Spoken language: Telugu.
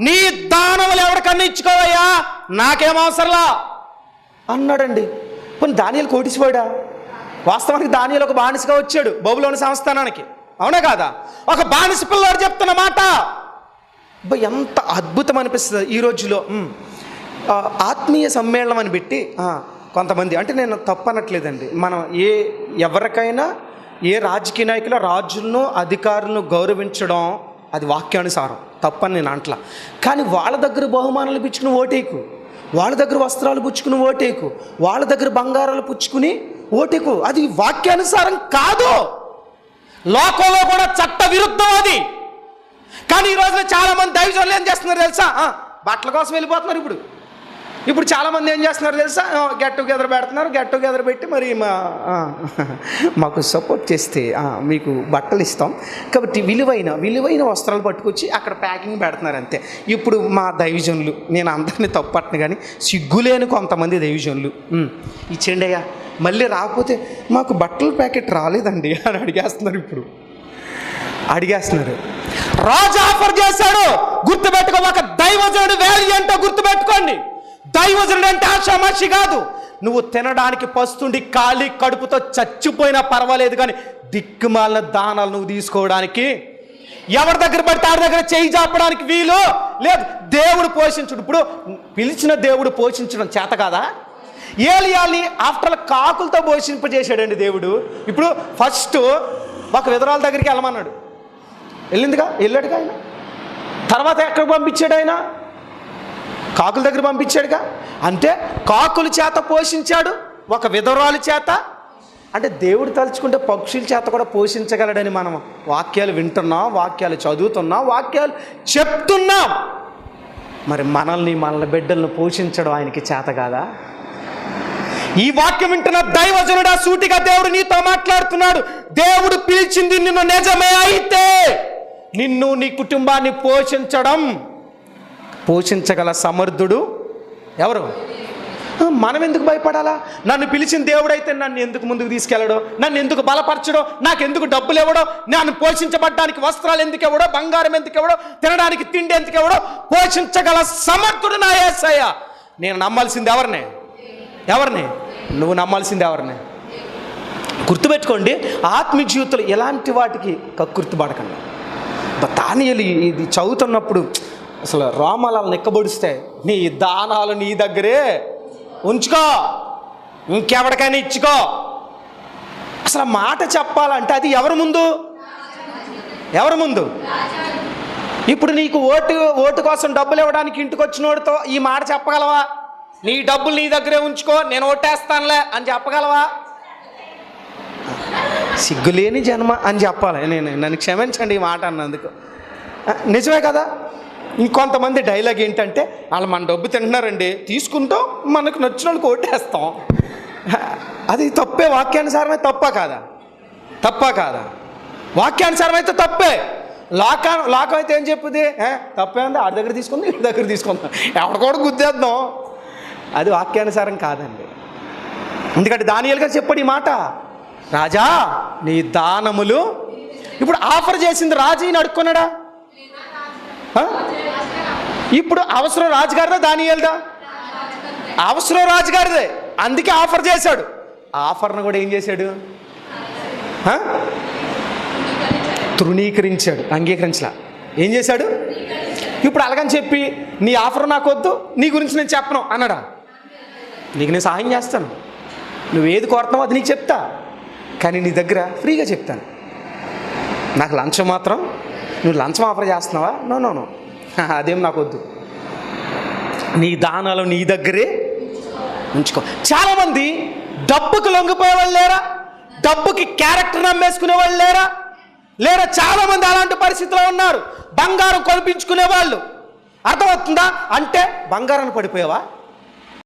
నీ దానములు ఎవరికన్నా ఇచ్చుకోవయ్యా నాకేం అవసరంలా? అన్నాడండి. పోనీ దానియాలు కోటిసిపోయాడా వాస్తవానికి దానియాలు ఒక బానిసగా వచ్చాడు బబులోని సంస్థానానికి. అవునా కాదా? ఒక బానిస పిల్లవాడు చెప్తున్న మాట. ఎంత అద్భుతం అనిపిస్తుంది ఈ రోజులో. ఆత్మీయ సమ్మేళనం అని పెట్టి కొంతమంది అంటే నేను తప్పనట్లేదండి. మనం ఏ ఎవరికైనా ఏ రాజకీయ నాయకుల రాజులను అధికారులను గౌరవించడం అది వాక్యానుసారం తప్పని నేను అంటలా. కానీ వాళ్ళ దగ్గర బహుమానాలు పిచ్చుకుని ఓటేకు వాళ్ళ దగ్గర వస్త్రాలు పుచ్చుకుని ఓటేకు వాళ్ళ దగ్గర బంగారాలు పుచ్చుకుని ఓటేకు అది వాక్యానుసారం కాదు. లోకంలో కూడా చట్ట విరుద్ధం అది. కానీ ఈ రోజున చాలా మంది దైవజనులు ఏం చేస్తున్నారు తెలుసా? బట్టల కోసం వెళ్ళిపోతున్నారు ఇప్పుడు. ఇప్పుడు చాలా మంది ఏం చేస్తున్నారు తెలుసా? గెట్ టుగెదర్ పెడుతున్నారు గెట్ టుగెదర్ పెట్టి మరి మా మాకు సపోర్ట్ చేస్తే మీకు బట్టలు ఇస్తాం. కాబట్టి విలువైన విలువైన వస్త్రాలు పట్టుకొచ్చి అక్కడ ప్యాకింగ్ పెడుతున్నారు అంతే. ఇప్పుడు మా దైవజనులు నేను అందరినీ తప్పట్ను కానీ సిగ్గులేని కొంతమంది దైవజనులు. ఇచ్చేయండి అయ్యా మళ్ళీ రాకపోతే మాకు బట్టల ప్యాకెట్ రాలేదండి అని అడిగేస్తున్నారు ఇప్పుడు. అడిగేస్తున్నారు. రాజు ఆఫర్ చేశాడు. గుర్తుపెట్టుకో ఒక దైవజనుడు వాల్యూ ఏంటో గుర్తుపెట్టుకోండి. దైవజనుడు అంటే ఆషామాషి కాదు. నువ్వు తినడానికి పస్తుండి ఖాళీ కడుపుతో చచ్చిపోయినా పర్వాలేదు కానీ దిక్కుమాలిన దానాలు నువ్వు తీసుకోవడానికి. ఎవరి దగ్గర పడితే ఆడి దగ్గర చేయి చాపడానికి వీలు లేదు. దేవుడు పోషించుడు. ఇప్పుడు పిలిచిన దేవుడు పోషించడం చేత కాదా? ఏలియాలి ఆఫ్టర్ కాకులతో పోషింపజేశాడండి దేవుడు. ఇప్పుడు ఫస్ట్ ఒక విధరాల దగ్గరికి వెళ్ళమన్నాడు. వెళ్ళిందిగా? వెళ్ళాడుగా ఆయన? తర్వాత ఎక్కడికి పంపించాడు ఆయన? కాకుల దగ్గర పంపించాడుగా. అంటే కాకుల చేత పోషించాడు ఒక విధవరాలు చేత. అంటే దేవుడు తలుచుకుంటే పక్షుల చేత కూడా పోషించగలడని మనం వాక్యాలు వింటున్నాం వాక్యాలు చదువుతున్నాం వాక్యాలు చెప్తున్నాం. మరి మనల్ని మనల్ని బిడ్డలను పోషించడం ఆయనకి చేత కాదా? ఈ వాక్యం వింటున్న దైవజనుడా సూటిగా దేవుడు నీతో మాట్లాడుతున్నాడు. దేవుడు పిలిచింది నిన్ను నిజమే అయితే నిన్ను నీ కుటుంబాన్ని పోషించడం పోషించగల సమర్థుడు ఎవరు? మనం ఎందుకు భయపడాలా? నన్ను పిలిచిన దేవుడైతే నన్ను ఎందుకు ముందుకు తీసుకెళ్ళడో? నన్ను ఎందుకు బలపరచడో? నాకు ఎందుకు డబ్బులు ఇవ్వడో నన్ను పోషించబడ్డానికి వస్త్రాలు ఎందుకు ఇవ్వడో బంగారం ఎందుకు ఇవ్వడో తినడానికి తిండి ఎందుకు ఇవ్వడో పోషించగల సమర్థుడు నా ఏసయ్య. నేను నమ్మాల్సింది ఎవరిని? ఎవరిని? నువ్వు నమ్మాల్సింది ఎవరిని? గుర్తుపెట్టుకోండి ఆత్మీయ ఎలాంటి వాటికి కక్కుర్తిపడకండి దానియలు ఇది చదువుతున్నప్పుడు అసలు రోమాలను నిక్కబొడిస్తే నీ దానాలు నీ దగ్గరే ఉంచుకో. ఇంకెవరికైనా ఇచ్చుకో. అసలు మాట చెప్పాలంటే అది ఎవరి ముందు? ఎవరి ముందు? ఇప్పుడు నీకు ఓటు ఓటు కోసం డబ్బులు ఇవ్వడానికి ఇంటికి వచ్చినోడితో ఈ మాట చెప్పగలవా? నీ డబ్బులు నీ దగ్గరే ఉంచుకో నేను ఓటేస్తానులే అని చెప్పగలవా? సిగ్గులేని జన్మ అని చెప్పాలి. నేను నన్ను క్షమించండి ఈ మాట అన్నందుకు. నిజమే కదా? ఇంకొంతమంది డైలాగ్ ఏంటంటే వాళ్ళు మన డబ్బు తింటున్నారండి తీసుకుంటాం మనకు నచ్చిన వాళ్ళకి ఓటేస్తాం. అది తప్పే వాక్యానుసారమే తప్ప కాదా? తప్ప కాదా? వాక్యానుసారం అయితే తప్పే. లాక లాకం అయితే ఏం చెప్పుది? తప్పే ఉంది ఆడి దగ్గర తీసుకుందాం ఇంటి దగ్గర తీసుకుందాం. ఎవరికోడు కూడా గుద్దేద్దాం. అది వాక్యానుసారం కాదండి. ఎందుకంటే దానియల్ గారు చెప్పాడు ఈ మాట. రాజా నీ దానములు ఇప్పుడు ఆఫర్ చేసింది రాజు ఈయన అడుక్కున్నాడా? ఇప్పుడు అవసరం రాజుగారిదా దానియల్దా అవసరం రాజుగారిదే. అందుకే ఆఫర్ చేశాడు. ఆఫర్ను కూడా ఏం చేశాడు? తృణీకరించాడు అంగీకరించలా. ఏం చేశాడు? ఇప్పుడు అలాగని చెప్పి నీ ఆఫర్ నాకు వద్దు నీ గురించి నేను చెప్పను అన్నాడా? నీకు నేను సహాయం చేస్తాను. నువ్వు ఏది కోరుతున్నావో అది నీకు చెప్తా. కానీ నీ దగ్గర ఫ్రీగా చెప్తాను. నాకు లంచం మాత్రం నువ్వు లంచం ఆఫర్ చేస్తున్నావా? నో నో నో అదేం నాకు వద్దు నీ దానాలు నీ దగ్గరే ఉంచుకో. చాలామంది డబ్బుకి లొంగిపోయే వాళ్ళు లేరా? డబ్బుకి క్యారెక్టర్ నమ్మేసుకునే వాళ్ళు లేరా? లేరా? చాలామంది అలాంటి పరిస్థితిలో ఉన్నారు. బంగారం కొనిపించుకునే వాళ్ళు అర్థమవుతుందా? అంటే బంగారాన్ని పడిపోయావా?